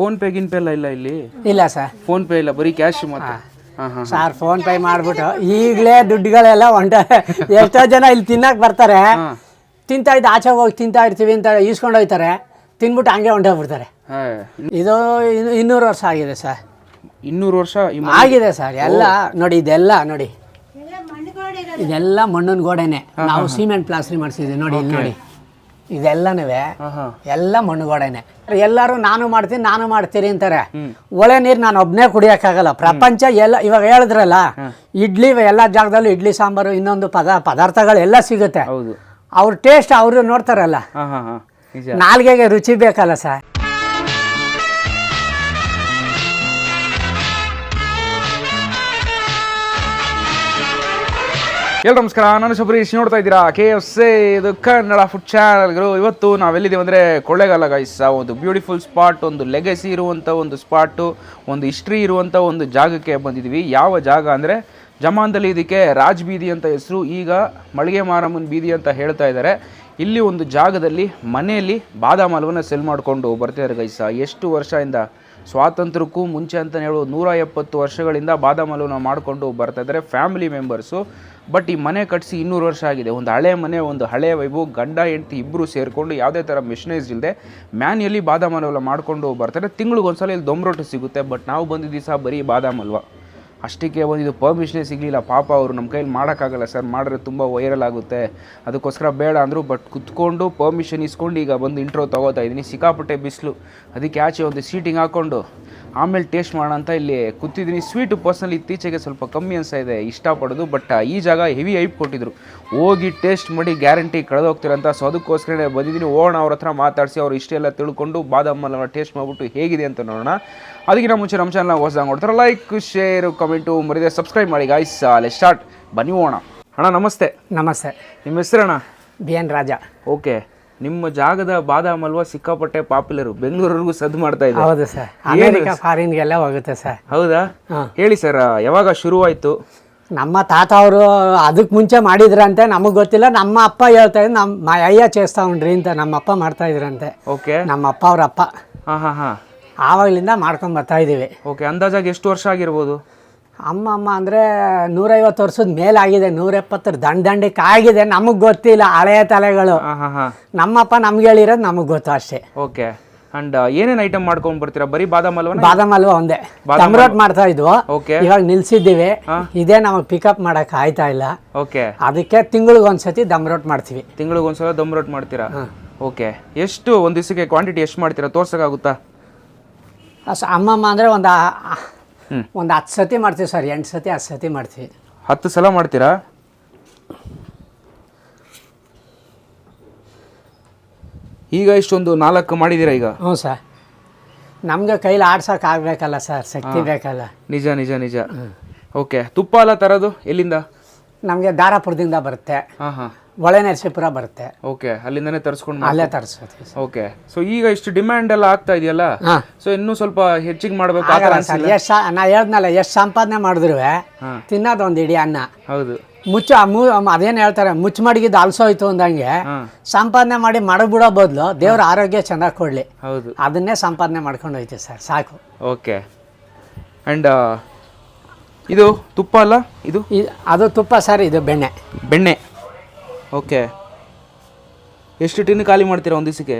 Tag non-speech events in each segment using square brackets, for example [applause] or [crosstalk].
Phone pay ಗಿನ್ pay ಎಲ್ಲ ಇಲ್ಲ ಇಲ್ಲಿ? ಇಲ್ಲ ಸರ್ ಫೋನ್ ಪೇ ಇಲ್ಲ ಬರೀ ಕ್ಯಾಶ್ ಮಾತ್ರ? ಹಾಂ ಹಾಂ ಸರ್ ಫೋನ್ ಪೇ ಮಾಡಿಬಿಟ್ಟು ಈಗಲೇ ದುಡ್ಡುಗಳೆಲ್ಲ ಹೊಂಟ ಎಷ್ಟೋ ಜನ ಇಲ್ಲಿ ತಿನ್ನಕ್ಕೆ ಬರ್ತಾರೆ. ತಿಂತಾ ಇದ್ದ ಆಚೆ ಹೋಗಿ ತಿಂತಾ ಇರ್ತೀವಿ ಅಂತ ಈಸ್ಕೊಂಡು ಹೋಗ್ತಾರೆ ತಿನ್ಬಿಟ್ಟು ಹಂಗೆ ಹೊಂಟೋಗ್ಬಿಡ್ತಾರೆ ಬಿಡ್ತಾರೆ ಇದು ಇನ್ನು- ಇನ್ನೂರು ವರ್ಷ ಆಗಿದೆ ಸರ್ ಇನ್ನೂರು ವರ್ಷ ಆಗಿದೆ ಸರ್ ಎಲ್ಲ ನೋಡಿ ಇದೆಲ್ಲ ನೋಡಿ. ಇದೆಲ್ಲ ಮಣ್ಣಿನ ಗೋಡೆನೆ. ನಾವು ಸಿಮೆಂಟ್ ಪ್ಲಾಸ್ಟ್ರಿ ಮಾಡಿಸಿದ್ವಿ ನೋಡಿ ಇಲ್ಲಿ ನೋಡಿ. ಇದೆಲ್ಲನೂ ಎಲ್ಲ ಮಣ್ಣು ಗೋಡೆನೆ ಎಲ್ಲರೂ ನಾನು ಮಾಡ್ತೀನಿ ನಾನು ಮಾಡ್ತೀರಿ ಅಂತಾರೆ. ಒಳ್ಳೆ ನೀರು ನಾನು ಒಬ್ಬನೇ ಕುಡಿಯೋಕ್ಕಾಗಲ್ಲ. ಪ್ರಪಂಚ ಎಲ್ಲ ಇವಾಗ ಹೇಳಿದ್ರಲ್ಲ ಇಡ್ಲಿ ಎಲ್ಲ ಜಾಗದಲ್ಲೂ ಇಡ್ಲಿ ಸಾಂಬಾರು ಇನ್ನೊಂದು ಪದ ಪದಾರ್ಥಗಳು ಎಲ್ಲ ಸಿಗುತ್ತೆ ಅವ್ರ ಟೇಸ್ಟ್ ಅವರು ನೋಡ್ತಾರಲ್ಲ. ನಾಲ್ಗೆಗೆ ರುಚಿ ಬೇಕಲ್ಲ ಸರ್? ಎಲ್ಲ ನಮಸ್ಕಾರ, ನಾನು ಶಬರೀಶ್. ನೋಡ್ತಾ ಇದ್ದೀರಾ? ಕೆ ಎಫ್ ಸಿ ಇದು ಕನ್ನಡ ಫುಡ್ ಚಾನಲ್ಗಳು ಇವತ್ತು ನಾವೆಲ್ಲಿದ್ದೀವಿ ಅಂದರೆ ಕೊಳ್ಳೇಗಾಲ ಗೈಸ್ ಒಂದು ಬ್ಯೂಟಿಫುಲ್ ಸ್ಪಾಟ್ ಒಂದು ಲೆಗಸಿ ಇರುವಂಥ ಒಂದು ಸ್ಪಾಟು ಒಂದು ಹಿಸ್ಟ್ರಿ ಇರುವಂಥ ಒಂದು ಜಾಗಕ್ಕೆ ಬಂದಿದ್ದೀವಿ. ಯಾವ ಜಾಗ ಅಂದರೆ ಜಮಾನ್ದಲ್ಲಿ ಇದಕ್ಕೆ ರಾಜ್ ಬೀದಿ ಅಂತ ಹೆಸರು, ಈಗ ಮಳಿಗೆ ಮಾರಮ್ಮನ ಬೀದಿ ಅಂತ ಹೇಳ್ತಾ ಇದ್ದಾರೆ. ಇಲ್ಲಿ ಒಂದು ಜಾಗದಲ್ಲಿ ಮನೆಯಲ್ಲಿ ಬಾದಾಮ್ ಸೆಲ್ ಮಾಡಿಕೊಂಡು ಬರ್ತಿದ್ದಾರೆ ಗೈಸ ಎಷ್ಟು ವರ್ಷದಿಂದ ಸ್ವಾತಂತ್ರ್ಯಕ್ಕೂ ಮುಂಚೆ ಅಂತಲೇ ಹೇಳೋದು ನೂರ ಎಪ್ಪತ್ತು ವರ್ಷಗಳಿಂದ ಬಾದಾಮ ಹಲ್ವನ್ನ ಮಾಡಿಕೊಂಡು ಬರ್ತಾ ಇದ್ದಾರೆ ಫ್ಯಾಮಿಲಿ ಮೆಂಬರ್ಸು. ಬಟ್ ಈ ಮನೆ ಕಟ್ಟಿಸಿ ಇನ್ನೂರು ವರ್ಷ ಆಗಿದೆ. ಒಂದು ಹಳೆ ಮನೆ, ಒಂದು ಹಳೆ ವೈಭವ ಗಂಡ, ಹೆಂಡತಿ ಇಬ್ಬರು ಸೇರಿಕೊಂಡು ಯಾವುದೇ ಥರ ಮಿಷನೈಸ್ ಇಲ್ಲದೆ ಮ್ಯಾನ್ಯಲಿ ಬಾದಾಮಲುವಲ್ಲ ಮಾಡಿಕೊಂಡು ಬರ್ತಾರೆ ತಿಂಗಳಿಗೊಂದ್ಸಲ ಇಲ್ಲಿ ದಮ್ ಸಿಗುತ್ತೆ. ಬಟ್ ನಾವು ಬಂದಿದ್ದೀವಿ ಸಹ ಬರೀ ಬಾದಾಮ್ ಹಲ್ವ ಒಂದು ಇದು ಪರ್ಮಿಷನೇ ಸಿಗಲಿಲ್ಲ. ಪಾಪ ಅವರು ನಮ್ಮ ಕೈಯಲ್ಲಿ ಮಾಡೋಕ್ಕಾಗಲ್ಲ ಸರ್. ಮಾಡಿದ್ರೆ ತುಂಬ ವೈರಲ್ ಆಗುತ್ತೆ. ಅದಕ್ಕೋಸ್ಕರ ಬೇಡ ಅಂದರು ಬಟ್ ಕುತ್ಕೊಂಡು ಪರ್ಮಿಷನ್ ಇಸ್ಕೊಂಡು ಈಗ ಬಂದು ಇಂಟ್ರೋ ತೊಗೋತಾ ಇದ್ದೀನಿ ಸಿಕ್ಕಾಪಟ್ಟೆ ಬಿಸಿಲು. ಅದಕ್ಕೆ ಆಚೆ ಒಂದು ಸೀಟಿಂಗ್ ಹಾಕ್ಕೊಂಡು ಆಮೇಲೆ ಟೇಸ್ಟ್ ಮಾಡೋಣ ಅಂತ ಇಲ್ಲಿ ಕೂತಿದ್ದೀನಿ. ಸ್ವೀಟು ಪರ್ಸ್ನಲಿ ಇತ್ತೀಚೆಗೆ ಸ್ವಲ್ಪ ಕಮ್ಮಿ ಅನಿಸ್ತಾ ಇದೆ. ಇಷ್ಟಪಡೋದು ಬಟ್ ಈ ಜಾಗ ಹೆವಿ ಐಪ್ ಕೊಟ್ಟಿದ್ರು. ಹೋಗಿ ಟೇಸ್ಟ್ ಮಾಡಿ ಗ್ಯಾರಂಟಿ ಕಳೆದೋಗ್ತೀರಂತ ಸೊ ಅದಕ್ಕೋಸ್ಕರನೇ ಬಂದಿದ್ದೀನಿ. ಓಣ ಅವ್ರ ಹತ್ರ ಮಾತಾಡಿಸಿ ಅವ್ರು ಇಷ್ಟೆಲ್ಲ ತಿಳ್ಕೊಂಡು ಬಾದಾಮಲ್ಲ ಟೇಸ್ಟ್ ಮಾಡಿಬಿಟ್ಟು ಹೇಗಿದೆ ಅಂತ ನೋಡೋಣ. ಅದಕ್ಕಿಂತ ಮುಂಚೆ ನಮ್ಮ ಚಾನಲ್ನ ಹೊಸದಾಗ ನೋಡ್ತಾರೆ ಲೈಕ್ ಶೇರ್ ಕಮೆಂಟು ಮರಿದೆ ಸಬ್ಸ್ಕ್ರೈಬ್ ಮಾಡಿ ಗಾಯ್ಸ್ ಅಲ್ಲೇ ಸ್ಟಾರ್ಟ್ ಬನ್ನಿ ಓಣ. ಅಣ್ಣ ನಮಸ್ತೆ. ನಮಸ್ತೆ. ನಿಮ್ಮ ಹೆಸರಣ್ಣ ಬಿ ಎನ್ ರಾಜ. ಓಕೆ ನಿಮ್ಮ ಜಾಗದ ಬಾದಾಮ್ ಅಲ್ವಾ ಸಿಕ್ಕಾಪಟ್ಟೆ ಪಾಪ್ಯುಲರ್? ಬೆಂಗಳೂರಿಗೂ ಸದ್ದು ಮಾಡ್ತಾ ಇದೆ. ಹೌದು ಸರ್. ಅಮೇರಿಕಾ ಫಾರಿನ್ಗೆಲ್ಲ ಹೋಗುತ್ತೆ ಸರ್. ಹೌದಾ? ಹೇಳಿ ಸರ್ ಯಾವಾಗ ಶುರುವಾಯಿತು? ನಮ್ಮ ತಾತ ಅವರು ಅದಕ್ಕೆ ಮುಂಚೆ ಮಾಡಿದ್ರಂತೆ ನಮಗೆ ಗೊತ್ತಿಲ್ಲ. ನಮ್ಮ ಅಪ್ಪ ಹೇಳ್ತಾ ಇದ್ ನಮ್ಮ ಅಯ್ಯ ಚೇಸ್ತಾ ಉಂಡ್ರಿ ಅಂತ ನಮ್ಮ ಅಪ್ಪ ಮಾಡ್ತಾ ಇದ್ರಂತೆ. ಓಕೆ. ನಮ್ಮ ಅಪ್ಪ ಅವ್ರ ಅಪ್ಪ. ಹಾ ಹಾ ಹಾ. ಆವಾಗಲಿಂದ ಮಾಡ್ಕೊಂಡು ಬರ್ತಾ ಇದೀವಿ ಓಕೆ ಅಂದಾಜಾಗಿ ಎಷ್ಟು ವರ್ಷ ಆಗಿರ್ಬೋದು? ಅಮ್ಮ ಅಮ್ಮ ಅಂದರೆ ನೂರೈವತ್ತು ವರ್ಷದ ಮೇಲಾಗಿದೆ ನೂರೆಪ್ಪತ್ತರ ದಂಡ ದಂಡಕ್ಕೆ ಆಗಿದೆ ನಮಗೆ ಗೊತ್ತಿಲ್ಲ ಹಳೆಯ ತಲೆಗಳು. ನಮ್ಮಪ್ಪ ನಮ್ಗೆ ಹೇಳಿರೋದು ನಮಗೆ ಗೊತ್ತು ಅಷ್ಟೇ. ಓಕೆ. ಅಂಡ್ ಏನೇನು ಐಟಮ್ ಮಾಡ್ಕೊಂಡು ಬರ್ತೀರಾ? ಬರೀ ಬಾದಾಮ್ ಅಲ್ವಾ ಬಾದಾಮ್ ಅಲ್ವಾ ಒಂದೇ. ಟಮ್ರೋಟ್ ಮಾಡ್ತಾ ಇದ್ವು. ಓಕೆ. ಇವಾಗ ನಿಲ್ಸಿದ್ದೀವಿ. ಇದೇ ನಮಗೆ ಪಿಕಪ್ ಮಾಡಕ್ ಆಯ್ತಾ ಇಲ್ಲ. ಓಕೆ. ಅದಕ್ಕೆ ತಿಂಗಳಿಗೆ ಒಂದ್ಸತಿ ದಮ್ ರೋಟ್ ಮಾಡ್ತೀವಿ. ತಿಂಗಳಿಗೆ ಒಂದ್ಸಲ ದಮ್ ರೊಟ್ಟಿ ಮಾಡ್ತೀರಾ? ಓಕೆ. ಎಷ್ಟು ಒಂದು ದಿವಸಕ್ಕೆ ಕ್ವಾಂಟಿಟಿ ಎಷ್ಟು ಮಾಡ್ತೀರಾ? ತೋರ್ಸಕ್ಕಾಗುತ್ತಾ ಅಮ್ಮ ಅಮ್ಮಮ್ಮ ಅಂದರೆ ಒಂದು. ಒಂದು ಹತ್ತು ಸತಿ ಮಾಡ್ತೀವಿ ಸರ್ ಎಂಟು ಸತಿ ಹತ್ತು ಸತಿ ಮಾಡ್ತೀವಿ. ಹತ್ತು ಸಲ ಮಾಡ್ತೀರಾ? ಈಗ ಇಷ್ಟೊಂದು ನಾಲ್ಕು ಮಾಡಿದ್ದೀರಾ ಈಗ? ಹ್ಞೂ ಸರ್. ನಮಗೆ ಕೈಲಿ ಆಡ್ಸೋಕೆ ಆಗಬೇಕಲ್ಲ ಸರ್ ಶಕ್ತಿ ಬೇಕಲ್ಲ. ನಿಜ ನಿಜ ನಿಜ. ಓಕೆ ತುಪ್ಪ ಎಲ್ಲ ತರೋದು ಎಲ್ಲಿಂದ? ನಮಗೆ ದಾರಾಪುರದಿಂದ ಬರುತ್ತೆ. ಹಾಂ ಹಾಂ. ಒಳೆ ನರಸೀಪುರ ಬರುತ್ತೆ. ಓಕೆ ಅಲ್ಲಿಂದನೇ ತರಿಸ್ಕೊಂಡು ಅಲ್ಲೇ ತರಿಸ್ಬೋದು ಓಕೆ ಸೊ ಈಗ ಇಷ್ಟು ಡಿಮ್ಯಾಂಡ್ ಎಲ್ಲ ಆಗ್ತಾ ಇದೆಯಲ್ಲ? ಸೊ ಇನ್ನೂ ಸ್ವಲ್ಪ ಹೆಚ್ಚಿಗೆ ಮಾಡಬೇಕು ಎಷ್ಟು ನಾ ಹೇಳ್ದ್ನಲ್ಲ ಎಷ್ಟು ಸಂಪಾದನೆ ಮಾಡಿದ್ರು. ತಿನ್ನೋದು ಒಂದು ಇಡೀ ಅನ್ನ. ಹೌದು. ಮುಚ್ಚ ಮು ಅದೇನು ಹೇಳ್ತಾರೆ ಮುಚ್ಚು ಮಡಗಿದ್ದು ಅಲ್ಸೋಯ್ತು ಅಂದಂಗೆ ಸಂಪಾದನೆ ಮಾಡಿ ಬಿಡೋ ಬದಲು ದೇವ್ರ ಆರೋಗ್ಯ ಚೆನ್ನಾಗಿ ಕೊಡಲಿ. ಹೌದು. ಅದನ್ನೇ ಸಂಪಾದನೆ ಮಾಡ್ಕೊಂಡು ಹೋಯ್ತೀವಿ ಸರ್ ಸಾಕು. ಓಕೆ ಆ್ಯಂಡ್ ಇದು ತುಪ್ಪ ಅಲ್ಲ? ಇದು ಅದು ತುಪ್ಪ ಸರ್ ಇದು ಬೆಣ್ಣೆ. ಬೆಣ್ಣೆ. ಓಕೆ. ಎಷ್ಟು ಟಿನ್ ಖಾಲಿ ಮಾಡ್ತೀರಾ ಒಂದು ದಿವಸಕ್ಕೆ?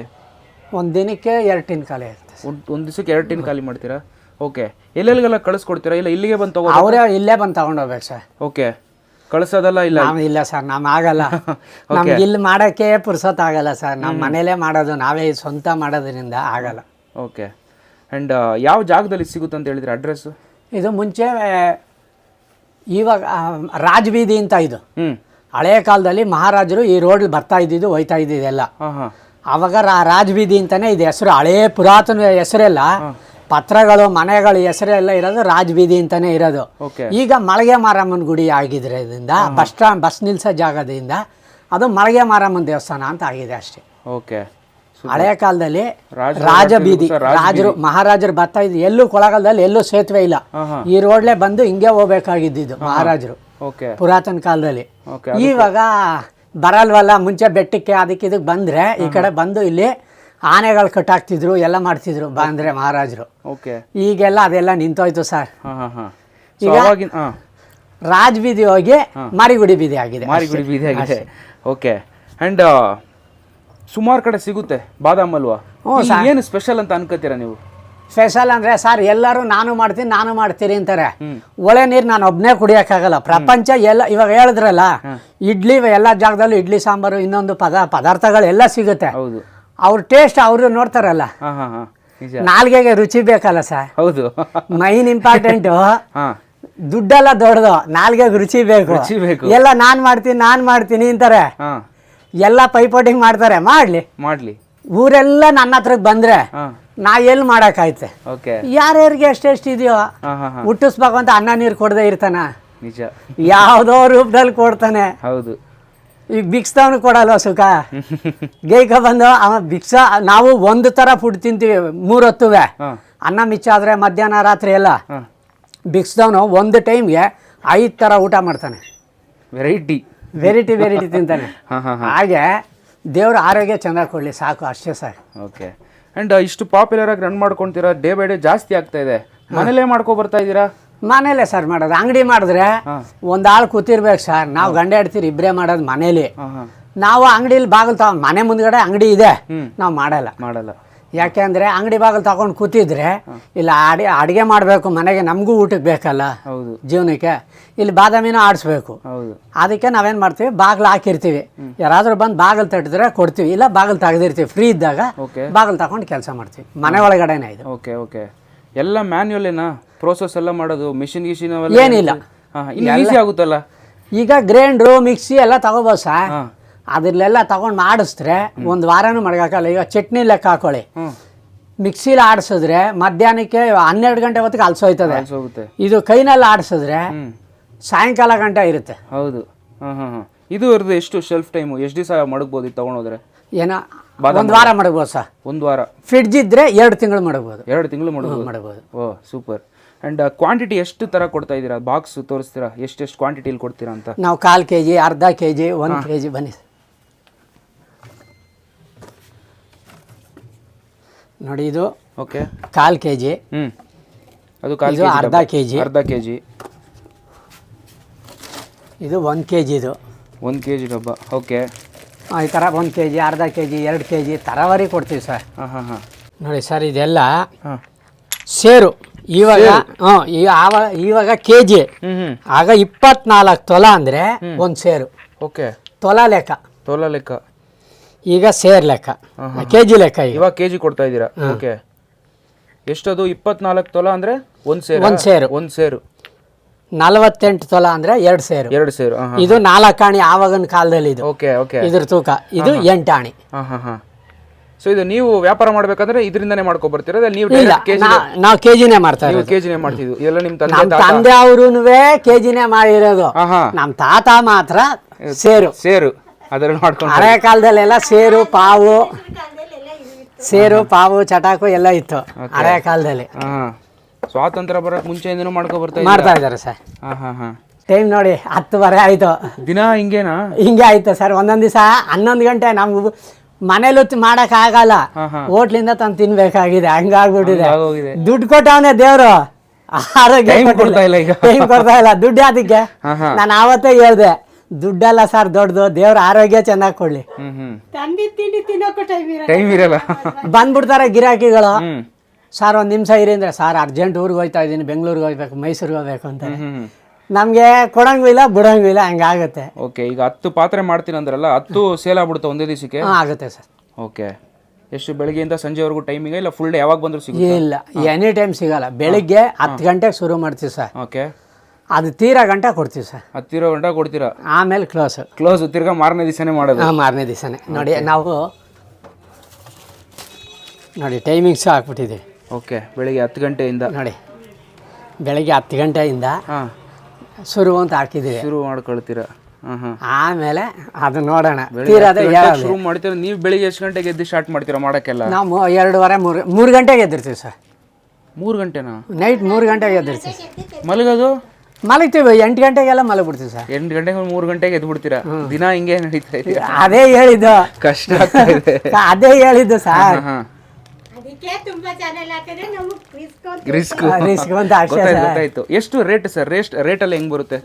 ಒಂದು ದಿನಕ್ಕೆ ಎರಡು ಟಿನ್ ಖಾಲಿ ಆಗುತ್ತೆ ಒಂದು ಒಂದು ದಿವಸಕ್ಕೆ ಎರಡು ಟಿನ್ ಖಾಲಿ ಮಾಡ್ತೀರಾ? ಓಕೆ. ಎಲ್ಲೆಲ್ಲಿಗೆಲ್ಲ ಕಳಿಸ್ಕೊಡ್ತೀರಾ? ಇಲ್ಲ ಇಲ್ಲಿಗೆ ಬಂದು ತಗೋ ಅವರೇ ಇಲ್ಲೇ ಬಂದು ತಗೊಂಡೋಗ್ಬೇಕು ಸರ್. ಓಕೆ. ಕಳಿಸೋದಲ್ಲ ಇಲ್ಲ? ನಾವು ಇಲ್ಲ ಸರ್ ನಮ್ಮ ಆಗಲ್ಲ. [laughs] ನಮ್ಗೆ ಇಲ್ಲಿ ಮಾಡೋಕ್ಕೆ ಪುರ್ಸೊತ್ ಆಗಲ್ಲ ಸರ್. ನಮ್ಮ ಮನೇಲೇ ಮಾಡೋದು ನಾವೇ ಸ್ವಂತ ಮಾಡೋದ್ರಿಂದ ಆಗಲ್ಲ. ಓಕೆ. ಆ್ಯಂಡ್ ಯಾವ ಜಾಗದಲ್ಲಿ ಸಿಗುತ್ತೆ ಅಂತ ಹೇಳಿದ್ರೆ ಅಡ್ರೆಸ್ಸು? ಇದು ಮುಂಚೆ ಇವಾಗ ರಾಜಬೀದಿ ಬೀದಿ ಅಂತ ಇದು. ಹ್ಞೂ ಹಳೆಯ ಕಾಲದಲ್ಲಿ ಮಹಾರಾಜರು ಈ ರೋಡ್ ಬರ್ತಾ ಇದ್ದಿದ್ದು ಹೋಯ್ತಾ ಇದ್ದಿದ್ದೆಲ್ಲ ಎಲ್ಲ. ಅವಾಗ ರಾ- ರಾಜಬೀದಿ ಅಂತಾನೆ ಇದು. ಹೆಸರು ಹಳೇ ಪುರಾತನ ಹೆಸರೆಲ್ಲ. ಪತ್ರಗಳು ಮನೆಗಳು ಹೆಸರೆಲ್ಲ ಇರೋದು ರಾಜಬೀದಿ ಅಂತಾನೆ ಇರೋದು. ಈಗ ಮಳಗೆ ಮಾರಮ್ಮನ ಗುಡಿ ಆಗಿದ್ರಿಂದ ಬಸ್ ಸ್ಟಾಂಡ್ ಬಸ್ ನಿಲ್ಸೋ ಜಾಗದಿಂದ ಅದು ಮಳಗೆ ಮಾರಮ್ಮನ ದೇವಸ್ಥಾನ ಅಂತ ಆಗಿದೆ ಅಷ್ಟೇ. ಓಕೆ. ಹಳೆಯ ಕಾಲದಲ್ಲಿ ರಾಜಬೀದಿ ರಾಜ ಬೀದಿ ರಾಜ ರಾಜರು ಮಹಾರಾಜರು ಬರ್ತಾ ಇದ್ದು ಎಲ್ಲೂ ಕೊಳಗಾಲದಲ್ಲಿ ಎಲ್ಲೂ ಸೇತುವೆ ಇಲ್ಲ. ಈ ರೋಡ್ಲೆ ಬಂದು ಹಿಂಗೆ ಹೋಗ್ಬೇಕಾಗಿದ್ದು ಮಹಾರಾಜರು. ಪುರಾತನ ಕಾಲದಲ್ಲಿ. ಇವಾಗ ಬರಲ್ವಲ್ಲ ಮುಂಚೆ ಬೆಟ್ಟಕ್ಕೆ ಅದಕ್ಕೆ ಇದಕ್ಕೆ ಬಂದ್ರೆ ಈ ಕಡೆ ಬಂದು ಇಲ್ಲಿ ಆನೆಗಳು ಕಟ್ಟಾಕ್ತಿದ್ರು ಎಲ್ಲ ಮಾಡ್ತಿದ್ರು ಬಂದ್ರೆ ಮಹಾರಾಜರು. ಓಕೆ. ಈಗೆಲ್ಲ ಅದೆಲ್ಲ ನಿಂತೋಯ್ತು ಸರ್. ಈಗ ರಾಜ್ ಬೀದಿ ಹೋಗಿ ಮಾರಿಗುಡಿ ಬೀದಿ ಆಗಿದೆ. ಮಾರಿಗುಡಿ ಬೀದಿ ಆಗಿದೆ. ಓಕೆ. ಅಂಡ್ ಸುಮಾರು ಕಡೆ ಸಿಗುತ್ತೆ ಬಾದಾಮ್ ಹಲ್ವಾ ಏನು ಸ್ಪೆಷಲ್ ಅಂತ ಅನ್ಕೋತೀರಾ ನೀವು? ಸ್ಪೆಷಲ್ ಅಂದರೆ ಸರ್ ಎಲ್ಲರೂ ನಾನು ಮಾಡ್ತೀನಿ ನಾನು ಮಾಡ್ತೀರಿ ಅಂತಾರೆ. ಒಳ್ಳೆ ನೀರು ನಾನು ಒಬ್ಬನೇ ಕುಡಿಯೋಕ್ಕಾಗಲ್ಲ. ಪ್ರಪಂಚ ಎಲ್ಲ ಇವಾಗ ಹೇಳಿದ್ರಲ್ಲ ಇಡ್ಲಿ ಎಲ್ಲ ಜಾಗದಲ್ಲೂ ಇಡ್ಲಿ ಸಾಂಬಾರು ಇನ್ನೊಂದು ಪದ ಪದಾರ್ಥಗಳು ಎಲ್ಲ ಸಿಗುತ್ತೆ ಅವ್ರ ಟೇಸ್ಟ್ ಅವರು ನೋಡ್ತಾರಲ್ಲ. ನಾಲ್ಗೆಗೆ ರುಚಿ ಬೇಕಲ್ಲ ಸರ್? ಹೌದು. ಮೈನ್ ಇಂಪಾರ್ಟೆಂಟು [laughs] ದುಡ್ಡೆಲ್ಲ ದೊಡ್ಡದು ನಾಲ್ಗೆಗೆ ರುಚಿ ಬೇಕು. ರುಚಿ ಬೇಕು. ಎಲ್ಲ ನಾನು ಮಾಡ್ತೀನಿ ನಾನು ಮಾಡ್ತೀನಿ ಅಂತಾರೆ. ಎಲ್ಲ ಪೈಪೋಟಿಂಗ್ ಮಾಡ್ತಾರೆ. ಮಾಡ್ಲಿ. ಮಾಡ್ಲಿ. ಊರೆಲ್ಲ ನನ್ನ ಹತ್ರಕ್ಕೆ ಬಂದ್ರೆ ನಾ ಎಲ್ಲಿ ಮಾಡೋಕ್ಕಾಯ್ತೆ? ಓಕೆ. ಯಾರ್ಯಾರಿಗೆ ಎಷ್ಟೆಷ್ಟು ಇದೆಯೋ ಹುಟ್ಟಿಸ್ಬೇಕು ಅಂತ ಅನ್ನ ನೀರು ಕೊಡದೆ ಇರ್ತಾನ. ನಿಜ. ಯಾವುದೋ ರೂಪದಲ್ಲಿ ಕೊಡ್ತಾನೆ. ಹೌದು. ಈಗ ಭಿಕ್ಷದವನು ಕೊಡಲ್ವ ಸುಖ? ಗೇಕ ಬಂದು ಅವ ಭಿಕ್ಷ ನಾವು ಒಂದು ಥರ ಫುಡ್ ತಿಂತೀವಿ ಮೂರೊತ್ತುವೆ ಅನ್ನ ಮಿಚ್ಚ ಆದರೆ ಮಧ್ಯಾಹ್ನ ರಾತ್ರಿ ಎಲ್ಲ. ಹಾಂ. ಭಿಕ್ಷದವನು ಒಂದು ಟೈಮ್ಗೆ ಐದು ಥರ ಊಟ ಮಾಡ್ತಾನೆ. ವೆರೈಟಿ ವೆರೈಟಿ ವೆರೈಟಿ ತಿಂತಾನೆ. ಹಾಗೆ ದೇವ್ರ ಆರೋಗ್ಯ ಚೆನ್ನಾಗಿ ಕೊಡಲಿ ಸಾಕು ಅಷ್ಟೇ ಸಾಕು. ಓಕೆ. ಆ್ಯಂಡ್ ಇಷ್ಟು ಪಾಪ್ಯುಲರ್ ಆಗಿ ರನ್ ಮಾಡ್ಕೊಂತೀರಾ? ಡೇ ಬೈ ಡೇ ಜಾಸ್ತಿ ಆಗ್ತಾ ಇದೆ. ಮನೇಲೆ ಮಾಡ್ಕೊ ಬರ್ತಾ ಇದ್ದೀರಾ ಮನೇಲೆ ಸರ್ ಮಾಡೋದು. ಅಂಗಡಿ ಮಾಡಿದ್ರೆ ಒಂದು ಆಳು ಕೂತಿರ್ಬೇಕು ಸರ್ ನಾವು ಗಂಡ ಆಡ್ತೀರಿ ಇಬ್ಬರೇ ಮಾಡೋದು ಮನೇಲಿ. ನಾವು ಅಂಗಡಿಲಿ ಬಾಗಿಲು ತಗೊಂಡು ಮನೆ ಮುಂದ್ಗಡೆ ಅಂಗಡಿ ಇದೆ. ನಾವು ಮಾಡಲ್ಲ. ಮಾಡಲ್ಲ. ಯಾಕೆಂದ್ರೆ ಅಂಗಡಿ ಬಾಗಿಲು ತಗೊಂಡು ಕೂತಿದ್ರೆ ಇಲ್ಲ ಅಡಿ ಅಡುಗೆ ಮಾಡಬೇಕು ಮನೆಗೆ ನಮಗೂ ಊಟಕ್ಕೆ ಬೇಕಲ್ಲ ಹೌದು. ಜೀವನಕ್ಕೆ ಇಲ್ಲಿ ಬಾದಾಮಿನ ಆಡಿಸ್ಬೇಕು. ಹೌದು. ಅದಕ್ಕೆ ನಾವೇನು ಮಾಡ್ತೀವಿ ಬಾಗಿಲು ಹಾಕಿರ್ತೀವಿ. ಯಾರಾದರೂ ಬಂದು ಬಾಗಿಲು ತಟ್ಟಿದ್ರೆ ಕೊಡ್ತೀವಿ ಇಲ್ಲ ಬಾಗಿಲು ತೆಗೆದಿರ್ತೀವಿ ಫ್ರೀ ಇದ್ದಾಗ ಓಕೆ. ಬಾಗಿಲು ತಗೊಂಡು ಕೆಲಸ ಮಾಡ್ತೀವಿ. ಮನೆ ಒಳಗಡೆನೇ ಇದು. Okay okay. ಎಲ್ಲ ಮ್ಯಾನ್ಯುಯಲ್ಲೇನಾ ಪ್ರೋಸೆಸ್ ಎಲ್ಲ ಮಾಡೋದು ಮಿಷಿನ್ ಗಿಷಿನ್ ಏನಿಲ್ಲ. ಈಸಿ ಆಗುತ್ತಲ್ಲ? ಈಗ ಗ್ರೈಂಡ್ರು ಮಿಕ್ಸಿ ಎಲ್ಲ ತಗೋಬೋದು ಸಾ ಅದ್ರಲ್ಲೆಲ್ಲ ತಗೊಂಡು ಮಾಡಿಸಿದ್ರೆ ಒಂದು ವಾರನೂ ಮಡಗಾಕಲ್ಲ ಈಗ ಚಟ್ನಿ ಲೆಕ್ಕ ಹಾಕೊಳ್ಳಿ. ಮಿಕ್ಸಿಲಿ ಆಡಿಸಿದ್ರೆ ಮಧ್ಯಾಹ್ನಕ್ಕೆ ಹನ್ನೆರಡು ಗಂಟೆ ಹೊತ್ತಿಗೆ ಅಲ್ಸೋಯ್ತದೆ ಇದು ಕೈನಲ್ಲಿ ಆಡಿಸಿದ್ರೆ ಸಾಯಂಕಾಲ ಗಂಟೆ ಇರುತ್ತೆ. ಹೌದು. ಇದು ಇರೋದು ಎಷ್ಟು ಶೆಲ್ಫ್ ಟೈಮು ಎಷ್ಟು ದಿವಸ ಮಡಗ್ಬೋದು ಇದು ತೊಗೊಂಡೋದ್ರೆ ಏನೋ ಒಂದು ವಾರ ಮಡಗ್ಬೋದು ಸರ್. ಒಂದು ವಾರ. ಫ್ರಿಡ್ಜ್ ಇದ್ರೆ ಎರಡು ತಿಂಗಳು ಮಡಗ್ಬೋದು. ಎರಡು ತಿಂಗಳು ಮಡಗ್ಬೋದು. ಮಡಗ್ಬೋದು. ಓ ಸೂಪರ್ ಆ್ಯಂಡ್ ಕ್ವಾಂಟಿಟಿ ಎಷ್ಟು ಥರ ಕೊಡ್ತಾ ಇದ್ದೀರಾ? ಬಾಕ್ಸ್ ತೋರಿಸ್ತೀರಾ? ಎಷ್ಟೆಷ್ಟು ಕ್ವಾಂಟಿಟಿಲಿ ಕೊಡ್ತೀರಾ ಅಂತ? ನಾವು ಕಾಲು ಕೆ ಜಿ ಅರ್ಧ ಕೆ ಜಿ ಒಂದು ಕೆ ಜಿ ಬನ್ನಿ. ನೋಡಿ ಇದು ಓಕೆ. ಕಾಲು ಕೆ ಜಿ ಹ್ಞೂ ಅದು ಕಾಲು ಇದು ಅರ್ಧ ಕೆ ಜಿ ಅರ್ಧ ಕೆ ಜಿ ಇದು ಒಂದು ಕೆ ಜಿದು ಒಂದು ಕೆ ಜಿ ಡಬ್ಬ. ಓಕೆ. ಈ ಥರ ಒಂದು ಕೆ ಜಿ ಅರ್ಧ ಕೆ ಜಿ ಎರಡು ಕೆ ಜಿ ತರವರಿ ಕೊಡ್ತೀವಿ ಸರ್. ಹಾಂ ಹಾಂ ಹಾಂ. ನೋಡಿ ಸರ್ ಇದೆಲ್ಲ ಹಾಂ. ಸೇರು. ಇವಾಗ ಹ್ಞೂ ಈ ಆವಾಗ ಇವಾಗ ಕೆ ಜಿ ಹ್ಞೂ ಹ್ಞೂ ಆಗ ಇಪ್ಪತ್ನಾಲ್ಕು ತೊಲ ಅಂದರೆ ಒಂದು ಸೇರು. ಓಕೆ. ತೊಲ ಲೆಕ್ಕ. ತೊಲ ಲೆಕ್ಕ. ಈಗ ಸೇರ್ ಲೆಕ್ಕ. ಕೆ ಜಿ ಲೆಕ್ಕ ಈಗ. ಇವಾಗ ಕೆ ಜಿ ಕೊಡ್ತಾ ಇದ್ದೀರಾ? ಓಕೆ. ಎಷ್ಟದು? ಇಪ್ಪತ್ನಾಲ್ಕು ತೊಲ ಅಂದ್ರೆ ಒಂದ್ ಸೇರು ಒಂದ್ ಸೇರು. ಒಂದ್ ಸೇರು ನಲವತ್ತೆಂಟು ತೊಲ ಅಂದ್ರೆ ಎರಡು ಸೇರು ಎರಡು ಸೇರು ಇದು ನಾಲ್ಕು ಇದು ನಾಲ್ಕಾಣಿ ಆವಾಗಿನ ಕಾಲದಲ್ಲಿ ಇದು. Okay okay. ಇದ್ರ ತೂಕ. ಇದು ಎಂಟು ಆಣಿ ಹಾಂ ಹಾಂ ಸೊ ಇದು ನೀವು ವ್ಯಾಪಾರ ಮಾಡ್ಬೇಕಂದ್ರೆ ಇದರಿಂದನೇ ಮಾಡ್ಕೊ ಬರ್ತೀರಾ ನೀವು ಇಲ್ಲ ನಾವು ಕೆ ಜಿನೇ ಮಾಡ್ತಾ ನೀವು ಇರೋದು. ಕೆ ಜಿನೇ ಮಾಡ್ತಿದ್ವಿ ಇದೆಲ್ಲ ನಿಮ್ಮ ತಂದೆ ನಮ್ಮ ತಾತ? ತಂದೆ ಅವ್ರೂ ಕೆ ಜಿನೇ ಮಾಡಿರೋದು. ಹಾಂ ಹಾಂ ನಮ್ಮ ತಾತ ಮಾತ್ರ ಸೇರು ಸೇರು ಅದರಲ್ಲಿ ನೋಡ್ಕೊಂಡು ಹಳೆ ಕಾಲದಲ್ಲೆಲ್ಲ ಸೇರು ಪಾವು. ಸೇರು ಪಾವು ಚಟಾಕು ಎಲ್ಲ ಇತ್ತು ಹಳೆ ಕಾಲದಲ್ಲಿ. ಹಾಂ. ಸ್ವಾತಂತ್ರ್ಯ ಬರೋಕ್ಕೆ ಮುಂಚೆಯಿಂದನೂ ಮಾಡ್ಕೊ ಬರ್ತಾ ಮಾಡ್ತಾ ಇದ್ದಾರೆ ಸರ್. ಹಾಂ ಹಾಂ ಹಾಂ. ಟೈಮ್ ನೋಡಿ ಹತ್ತುವರೆ ಆಯಿತು. ದಿನ ಹಿಂಗೇನಾ? ಹಿಂಗೆ ಆಯ್ತು ಸರ್ ಒಂದೊಂದು ದಿವಸ ಹನ್ನೊಂದು ಗಂಟೆ ನಮ್ಗೆ ಮನೇಲಿ ಮಾಡಕ್ ಆಗಲ್ಲ. ಹಾಂ ಹಾಂ. ಹೋಟ್ಲಿಂದ ತಂದು ತಿನ್ಬೇಕಾಗಿದೆ ಹಂಗಾಗ್ಬಿಟ್ಟಿದೆ. ದುಡ್ಡು ಕೊಟ್ಟವನೇ ದೇವ್ರು. ಆರೋಗ್ಯ Time ಕೊಡ್ತಾ ಇಲ್ಲ ಈಗ. ಟೈಮ್ ಕೊಡ್ತಾ ಇಲ್ಲ. ದುಡ್ಡು ಅದಕ್ಕೆ ಹಾಂ ಹಾಂ. ನಾನು ಆವತ್ತೇ ಹೇಳ್ದೆ. ದುಡ್ಡಲ್ಲ ಸರ್ ದೊಡ್ಡದು. ದೇವ್ರ ಆರೋಗ್ಯ ಚೆನ್ನಾಗಿ ಕೊಡ್ಲಿ. ತಂದಿ ತಿಂಡಿ ಟೈಮ್ ಇರಲ್ಲ. ಟೈಮ್ ಇರಲ್ಲ. ಬಂದ್ಬಿಡ್ತಾರೆ ಗಿರಾಕಿಗಳು. ಸರ್ ಒಂದು ನಿಮಿಷ ಇರಿ ಅಂದ್ರೆ ಸರ್ ಅರ್ಜೆಂಟ್ ಊರಿಗೆ ಹೋಯ್ತಾ ಇದ್ದೀನಿ ಬೆಂಗಳೂರಿಗೆ ಹೋಗ್ಬೇಕು ಮೈಸೂರಿಗೆ ಹೋಗ್ಬೇಕು ಅಂತ. ನಮಗೆ ಕೊಡಂಗೂ ಇಲ್ಲ ಬಿಡಂಗೂ ಇಲ್ಲ ಹಂಗಾಗುತ್ತೆ ಓಕೆ ಈಗ ಹತ್ತು ಪಾತ್ರೆ ಮಾಡ್ತೀನಿ ಅಂದ್ರಲ್ಲ ಹತ್ತು ಸೇಲ್ ಆಗ್ಬಿಡುತ್ತೆ ಒಂದೇ ದಿವಸಕ್ಕೆ? ಆಗುತ್ತೆ ಸರ್ ಓಕೆ ಎಷ್ಟು ಬೆಳಿಗ್ಗೆಯಿಂದ ಸಂಜೆವರೆಗೂ ಟೈಮಿಂಗ್ ಇಲ್ಲ ಫುಲ್ ಡೇ ಯಾವಾಗ ಬಂದರೂ ಸಿಗುತ್ತೆ? ಇಲ್ಲ ಎನಿ ಟೈಮ್ ಸಿಗಲ್ಲ. ಬೆಳಿಗ್ಗೆ ಹತ್ತು ಗಂಟೆಗೆ ಶುರು ಮಾಡ್ತೀವಿ ಸರ್ ಓಕೆ ಅದು ತೀರಾ ಗಂಟೆ ಕೊಡ್ತೀವಿ ಸರ್. ಹತ್ತಿರೋ ಗಂಟೆ ಕೊಡ್ತೀರಾ? ಆಮೇಲೆ ಕ್ಲೋಸ್ ಕ್ಲೋಸ್ ತಿರ್ಗಾ ಮಾರನೇ ದಿವಸನೇ ಮಾಡೋದು. ಹಾಂ ಮಾರನೇ ದಿವಸನೇ. ನೋಡಿ ನಾವು ನೋಡಿ ಟೈಮಿಂಗ್ಸು ಹಾಕ್ಬಿಟ್ಟಿದ್ದೀವಿ ಓಕೆ ಬೆಳಿಗ್ಗೆ ಹತ್ತು ಗಂಟೆಯಿಂದ. ನೋಡಿ ಬೆಳಗ್ಗೆ ಹತ್ತು ಗಂಟೆಯಿಂದ ಹಾಂ. ಶುರು ಅಂತ ಹಾಕಿದ್ದೀವಿ. ಶುರು ಮಾಡ್ಕೊಳ್ತೀರಾ? ಹಾಂ ಹಾಂ. ಆಮೇಲೆ ಅದು ನೋಡೋಣ ತೀರಾದ ಶುರು ಮಾಡ್ತೀರಾ? ನೀವು ಬೆಳಿಗ್ಗೆ ಎಷ್ಟು ಗಂಟೆಗೆ ಎದ್ದು ಸ್ಟಾರ್ಟ್ ಮಾಡ್ತೀರಾ ಮಾಡೋಕ್ಕೆಲ್ಲ? ನಾವು ಎರಡೂವರೆ ಮೂರು ಮೂರು ಗಂಟೆಗೆ ಎದ್ದಿರ್ತೀವಿ ಸರ್. ಮೂರು ಗಂಟೆನಾ? ನೈಟ್ ಮೂರು ಗಂಟೆಗೆ ಎದ್ದಿರ್ತೀವಿ ಮಲಗೋದು? ಮಲಗ್ತೀವಿ ಎಂಟು ಗಂಟೆಗೆಲ್ಲ ಮಲಗ್ಬಿಡ್ತೀವಿ ಸರ್. ಎಂಟು ಗಂಟೆಗೆ ಮೂರು ಗಂಟೆಗೆ ಎದ್ದು ಬಿಡ್ತೀರಾ ದಿನ ಹಿಂಗೆ ನಡೀತಾ ಇದೆ. ಅದೇ ಹೇಳಿದ್ದು. ಕಷ್ಟ ಆಗ್ತಾ ಇದೆ. [laughs] ಅದೇ ಹೇಳಿದ್ದು ಸರ್. ರಿಸ್ಕ್ ರಿಸ್ಕ್ ರಿಸ್ಕ್ ಅಂತ ಅಷ್ಟೇ ಗೊತ್ತಾಯ್ತು ಸರ್. ಗೊತ್ತಾಯ್ತು. ಎಷ್ಟು ರೇಟ್ ಸರ್? ರೇಟ್ ರೇಟಲ್ಲಿ ಹೆಂಗ್ ಬರುತ್ತೆ?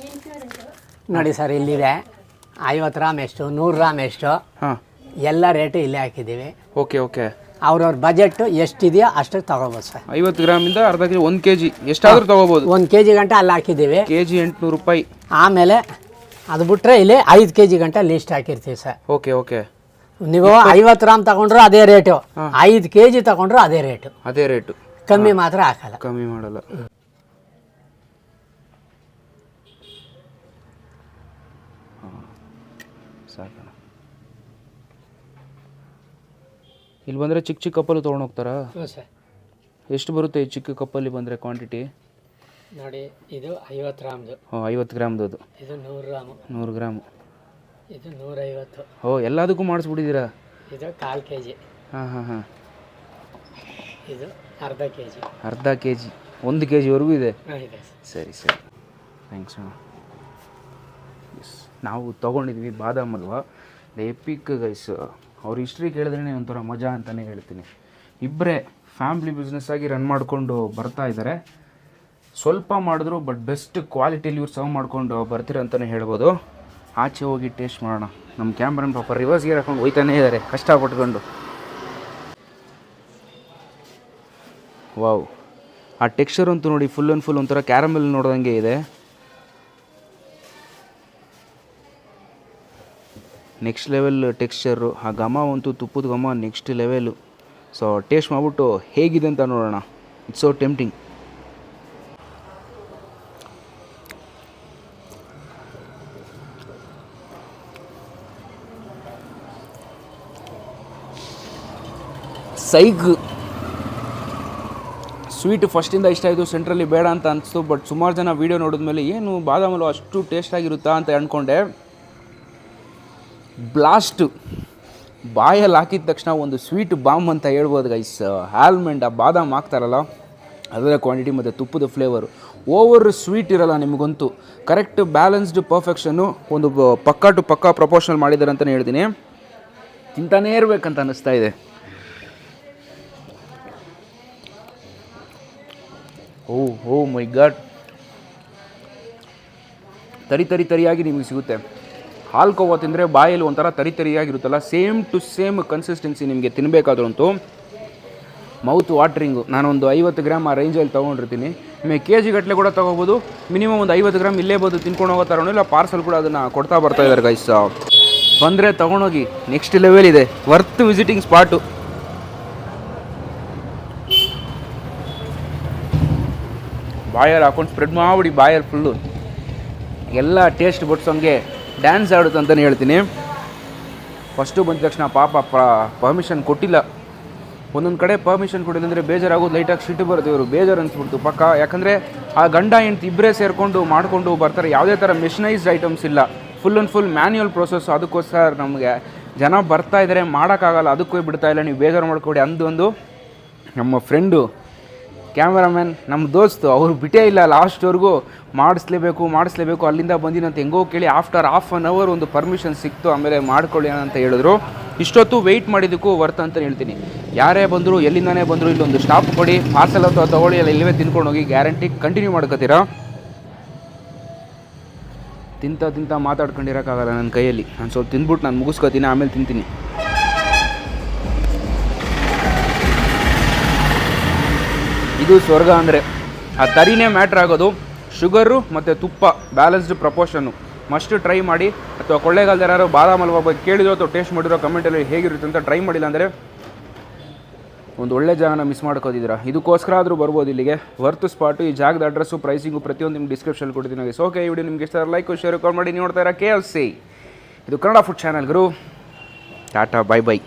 ನೋಡಿ ಸರ್ ಇಲ್ಲಿದೆ. ಐವತ್ತು ರಾಮ್ ಎಷ್ಟು ನೂರು ರಾಮ್ ಎಷ್ಟು? ಹಾ. ಎಲ್ಲ ರೇಟು ಇಲ್ಲೇ ಹಾಕಿದ್ದೀವಿ. Okay okay. ಅವ್ರವ್ರ ಬಜೆಟ್ ಎಷ್ಟಿದೆಯೋ ಅಷ್ಟಕ್ಕೆ ತಗೋಬೋದು ಸರ್. ಐವತ್ತು ಗ್ರಾಮಿಂದ ಅರ್ಧ ಕೆಜಿ ಒಂದು ಕೆ ಜಿ ಎಷ್ಟಾದ್ರೂ ತಗೋಬೋದು. ಒಂದು ಕೆ ಜಿ ಗಂಟ ಅಲ್ಲಿ ಹಾಕಿದ್ದೀವಿ. ಕೆಜಿ ಎಂಟುನೂರು ರೂಪಾಯಿ. ಆಮೇಲೆ ಅದು ಬಿಟ್ರೆ ಇಲ್ಲಿ ಐದು ಕೆ ಜಿ ಗಂಟ ಲಿಸ್ಟ್ ಹಾಕಿರ್ತೀವಿ ಸರ್. Okay okay. ನೀವು ಐವತ್ತು ಗ್ರಾಮ್ ತಗೊಂಡ್ರು ಅದೇ ರೇಟು ಐದು ಕೆ ಜಿ ತಗೊಂಡ್ರು ಅದೇ ರೇಟು ಅದೇ ರೇಟು ಕಮ್ಮಿ ಮಾತ್ರ ಹಾಕಲ್ಲ. ಕಮ್ಮಿ ಮಾಡಲ್ಲ ಹಾ. ಸಾಕಣ್ಣ ಇಲ್ಲಿ ಬಂದರೆ ಚಿಕ್ಕ ಚಿಕ್ಕ ಕಪ್ಪಲ್ಲಿ ತೊಗೊಂಡು ಹೋಗ್ತಾರಾ? ಹ್ಞೂ ಸರ್. ಎಷ್ಟು ಬರುತ್ತೆ ಈ ಚಿಕ್ಕ ಕಪ್ಪಲ್ಲಿ ಬಂದರೆ ಕ್ವಾಂಟಿಟಿ ನೋಡಿ ಇದು ಐವತ್ತು ರಾಮ್ದು ಐವತ್ತು ಗ್ರಾಮ್ದು ಅದು ಇದು ನೂರು ರಾಮು ನೂರು ಗ್ರಾಮು. ಇದು ನೂರೈವತ್ತು. ಓ ಎಲ್ಲದಕ್ಕೂ ಮಾಡಿಸ್ಬಿಟ್ಟಿದ್ದೀರಾ? ಇದು ಕಾಲು ಕೆ ಜಿ ಹಾಂ ಹಾಂ ಹಾಂ. ಇದು ಅರ್ಧ ಕೆ ಜಿ ಅರ್ಧ ಕೆ ಜಿ ಒಂದು ಕೆ ಜಿವರೆಗೂ ಇದೆ ಇದೆ ಸರಿ. ಸರಿ ಥ್ಯಾಂಕ್ಸ್ ಎಸ್ ನಾವು ತೊಗೊಂಡಿದ್ವಿ ಬಾದಾಮ್ ಅಲ್ವಾ? ಎಪಿಕ್ ಗೈಸ್ ಅವ್ರ ಹಿಸ್ಟ್ರಿ ಕೇಳಿದ್ರೇ ಒಂಥರ ಮಜಾ ಅಂತಲೇ ಹೇಳ್ತೀನಿ. ಇಬ್ಬರೇ ಫ್ಯಾಮ್ಲಿ ಬಿಸ್ನೆಸ್ಸಾಗಿ ರನ್ ಮಾಡಿಕೊಂಡು ಬರ್ತಾ ಇದ್ದಾರೆ ಸ್ವಲ್ಪ ಮಾಡಿದ್ರು ಬಟ್ ಬೆಸ್ಟ್ ಕ್ವಾಲಿಟಿಲಿ ಇವ್ರು ಸರ್ವ್ ಮಾಡ್ಕೊಂಡು ಬರ್ತೀರ ಅಂತಲೇ ಹೇಳ್ಬೋದು. ಆಚೆ ಹೋಗಿ ಟೇಸ್ಟ್ ಮಾಡೋಣ. ನಮ್ಮ ಕ್ಯಾಮ್ರನ್ ಪಾಪ ರಿವರ್ಸ್ ಗೇರ್ ಹಾಕೊಂಡು ಹೋಯ್ತಾನೆ ಇದ್ದಾರೆ ಕಷ್ಟಪಟ್ಕೊಂಡು ವಾವ್ ಆ ಟೆಕ್ಸ್ಚರ್ ಅಂತೂ ನೋಡಿ ಫುಲ್ ಆ್ಯಂಡ್ ಫುಲ್ ಒಂಥರ ಕ್ಯಾರಮೆಲ್ ನೋಡ್ದಂಗೆ ಇದೆ. ನೆಕ್ಸ್ಟ್ ಲೆವೆಲ್ ಟೆಕ್ಸ್ಚರು ಆ ಘಮ ಅಂತೂ ತುಪ್ಪದ ಘಮ ನೆಕ್ಸ್ಟ್ ಲೆವೆಲು ಸೊ ಟೇಸ್ಟ್ ಮಾಡಿಬಿಟ್ಟು ಹೇಗಿದೆ ಅಂತ ನೋಡೋಣ. ಇಟ್ಸ್ ಸೋ ಟೆಂಪ್ಟಿಂಗ್ ಸೈಗ್ ಸ್ವೀಟ್ ಫಸ್ಟಿಂದ ಇಷ್ಟ ಆಯಿತು ಸೆಂಟ್ರಲ್ಲಿ ಬೇಡ ಅಂತ ಅನಿಸ್ತು ಬಟ್ ಸುಮಾರು ಜನ ವೀಡಿಯೋ ನೋಡಿದ್ಮೇಲೆ ಏನು ಬಾದಾಮಲು ಅಷ್ಟು ಟೇಸ್ಟ್ ಆಗಿರುತ್ತಾ ಅಂತ ಅಂದ್ಕೊಂಡೆ ಬ್ಲಾಸ್ಟ್ ಬಾಯಲ್ಲಿ ಹಾಕಿದ ತಕ್ಷಣ ಒಂದು ಸ್ವೀಟ್ ಬಾಂಬ್ ಅಂತ ಹೇಳ್ಬೋದು ಗೈಸ್ ಆಲ್ಮಂಡ್, ಆ ಬಾದಾಮ್ ಹಾಕ್ತಾರಲ್ಲ, ಅದರ ಕ್ವಾಂಟಿಟಿ ಮತ್ತು ತುಪ್ಪದ ಫ್ಲೇವರು ಓವರ್ ಸ್ವೀಟ್ ಇರಲ್ಲ ನಿಮಗಂತೂ. ಕರೆಕ್ಟ್ ಬ್ಯಾಲೆನ್ಸ್ಡ್ ಪರ್ಫೆಕ್ಷನ್ನು ಒಂದು ಪಕ್ಕ ಟು ಪಕ್ಕ ಪ್ರಪೋರ್ಷನಲ್ ಮಾಡಿದ್ದಾರೆ ಅಂತಲೇ ಹೇಳ್ತೀನಿ. ತಿಂತಾನೇ ಇರಬೇಕಂತ ಅನ್ನಿಸ್ತಾ ಇದೆ. ಓ ಓ ಮೈ ಗಾಡ್ ತರಿ ತರಿ ತರಿಯಾಗಿ ನಿಮಗೆ ಸಿಗುತ್ತೆ. ಹಾಲು ಕೋವ ತಿಂದರೆ ಬಾಯಲ್ಲಿ ಒಂಥರ ತರಿ ತರಿಯಾಗಿರುತ್ತಲ್ಲ ಸೇಮ್ ಟು ಸೇಮ್ ಕನ್ಸಿಸ್ಟೆನ್ಸಿ ನಿಮಗೆ ತಿನ್ನಬೇಕಾದ್ರಂತೂ ಮೌತ್ ವಾಟ್ರಿಂಗು ನಾನೊಂದು ಐವತ್ತು ಗ್ರಾಮ್ ಆ ರೇಂಜಲ್ಲಿ ತೊಗೊಂಡಿರ್ತೀನಿ. ನಿಮಗೆ ಕೆ ಜಿ ಗಟ್ಟಲೆ ಕೂಡ ತೊಗೋಬೋದು. ಮಿನಿಮಮ್ ಒಂದು ಐವತ್ತು ಗ್ರಾಮ್ ಇಲ್ಲೇ ಬಂದು ತಿನ್ಕೊಂಡು ಹೋಗೋ ಥರನೂ ಇಲ್ಲ ಪಾರ್ಸಲ್ ಕೂಡ ಅದನ್ನು ಕೊಡ್ತಾ ಬರ್ತಾ ಇದ್ದಾರೆ ಗೈಸ್ ಬಂದರೆ ತೊಗೊಂಡೋಗಿ ನೆಕ್ಸ್ಟ್ ಲೆವೆಲ್ ಇದೆ. ವರ್ತ್ ವಿಸಿಟಿಂಗ್ ಸ್ಪಾಟು ಬಾಯರ್ ಹಾಕೊಂಡು ಸ್ಪ್ರೆಡ್ ಮಾಡಿಬಿಡಿ ಬಾಯರ್ ಫುಲ್ಲು ಎಲ್ಲ ಟೇಸ್ಟ್ ಬಡ್ಸೋಂಗೆ ಡ್ಯಾನ್ಸ್ ಆಡುತ್ತೆ ಅಂತಲೇ ಹೇಳ್ತೀನಿ. ಫಸ್ಟು ಬಂದ ತಕ್ಷಣ ಪಾಪ ಪರ್ಮಿಷನ್ ಕೊಟ್ಟಿಲ್ಲ. ಒಂದೊಂದು ಕಡೆ ಪರ್ಮಿಷನ್ ಕೊಡಿಲ್ಲ ಅಂದರೆ ಬೇಜಾರಾಗೋದು ಲೈಟಾಗಿ ಸಿಟ್ಟು ಬರುತ್ತೆ ಇವರು. ಬೇಜಾರು ಅನಿಸ್ಬಿಡ್ತು ಪಕ್ಕ. ಯಾಕಂದರೆ ಆ ಗಂಡ ಹೆಂಡ್ತಿ ಇಬ್ಬರೇ ಸೇರಿಕೊಂಡು ಮಾಡಿಕೊಂಡು ಬರ್ತಾರೆ. ಯಾವುದೇ ಥರ ಮೆಷಿನೈಸ್ಡ್ ಐಟಮ್ಸ್ ಇಲ್ಲ. Full and full manual process ಅದಕ್ಕೋಸ್ಕರ ನಮಗೆ ಜನ ಬರ್ತಾ ಇದ್ದಾರೆ ಮಾಡೋಕ್ಕಾಗಲ್ಲ. ಅದಕ್ಕೂ ಬಿಡ್ತಾ ಇಲ್ಲ. ನೀವು ಬೇಜಾರು ಮಾಡ್ಕೊಡಿ ಅಂದೊಂದು ನಮ್ಮ ಫ್ರೆಂಡು ಕ್ಯಾಮ್ರಾಮ್ಯಾನ್ ನಮ್ಮ ದೋಸ್ತು, ಅವ್ರು ಬಿಟ್ಟೇ ಇಲ್ಲ ಲಾಸ್ಟ್ವರೆಗೂ ಮಾಡಿಸ್ಲೇಬೇಕು ಮಾಡಿಸ್ಲೇಬೇಕು, ಅಲ್ಲಿಂದ ಬಂದಿನಂತ ಹೆಂಗೋ ಕೇಳಿ ಆಫ್ಟರ್ ಹಾಫ್ ಆನ್ ಅವರ್ ಒಂದು ಪರ್ಮಿಷನ್ ಸಿಕ್ತು, ಆಮೇಲೆ ಮಾಡ್ಕೊಳ್ಳಿ ಅಂತ ಹೇಳಿದ್ರು. ಇಷ್ಟೊತ್ತು ವೆಯ್ಟ್ ಮಾಡಿದ್ದಕ್ಕೂ ವರ್ತ್ ಅಂತ ಹೇಳ್ತೀನಿ. ಯಾರೇ ಬಂದರೂ, ಎಲ್ಲಿಂದಾನೇ ಬಂದರೂ, ಇಲ್ಲೊಂದು ಸ್ಟಾಪ್ ಕೊಡಿ ಪಾರ್ಸಲ್ ಅಥವಾ ತೊಗೊಳ್ಳಿ ಅಲ್ಲಿ ಇಲ್ಲವೇ ತಿನ್ಕೊಂಡು ಹೋಗಿ ಗ್ಯಾರಂಟಿ ಕಂಟಿನ್ಯೂ ಮಾಡ್ಕೋತೀರಾ? ತಿಂತ ತಿಂತ ಮಾತಾಡ್ಕೊಂಡಿರೋಕ್ಕಾಗಲ್ಲ ನನ್ನ ಕೈಯಲ್ಲಿ. ನಾನು ಸ್ವಲ್ಪ ತಿಂದ್ಬಿಟ್ಟು ನಾನು ಮುಗಿಸ್ಕೋತೀನಿ, ಆಮೇಲೆ ತಿಂತೀನಿ. ಇದು ಸ್ವರ್ಗ ಅಂದರೆ ಆ ತರಿನೇ ಮ್ಯಾಟ್ರ್ ಆಗೋದು ಶುಗರು ಮತ್ತು ತುಪ್ಪ ಬ್ಯಾಲೆನ್ಸ್ಡ್ ಪ್ರಪೋರ್ಷನ್ನು ಮಸ್ಟ್ ಟ್ರೈ ಮಾಡಿ. ಅಥವಾ ಕೊಳ್ಳೇಗಾಲದ ಯಾರು ಬಾದಾಮ್ ಹಲ್ವಾ ಬಗ್ಗೆ ಕೇಳಿದ್ರು ಅಥವಾ ಟೇಸ್ಟ್ ಮಾಡಿರೋ ಕಮೆಂಟಲ್ಲಿ ಹೇಗಿರುತ್ತೆ ಅಂತ ಟ್ರೈ ಮಾಡಿಲ್ಲ ಅಂದರೆ ಒಂದು ಒಳ್ಳೆ ಜಾಗನ ಮಿಸ್ ಮಾಡ್ಕೋದಿದ್ದೀರಾ ಇದಕ್ಕೋಸ್ಕರ ಆದರೂ ಬರ್ಬೋದು ಇಲ್ಲಿಗೆ. ವರ್ತ್ ಸ್ಪಾಟು ಈ ಜಾಗದ ಅಡ್ರೆಸ್ಸು ಪ್ರೈಸಿಂಗು ಪ್ರತಿಯೊಂದು ನಿಮ್ಗೆ ಡಿಸ್ಕ್ರಿಪ್ಷನ್ ಕೊಡ್ತೀನಿ ಸೊ ಓಕೆ ಈ ವಿಡಿಯೋ ನಿಮ್ಗೆ ಇಷ್ಟ ಲೈಕ್ ಶೇರ್ ಕಾಲ್ ಮಾಡಿ. ನೋಡ್ತಾ ಇರೋ ಕೆ ಎಲ್ ಸಿ ಇದು ಕನ್ನಡ ಫುಡ್ ಚಾನಲ್ ಗುರು. Tata bye bye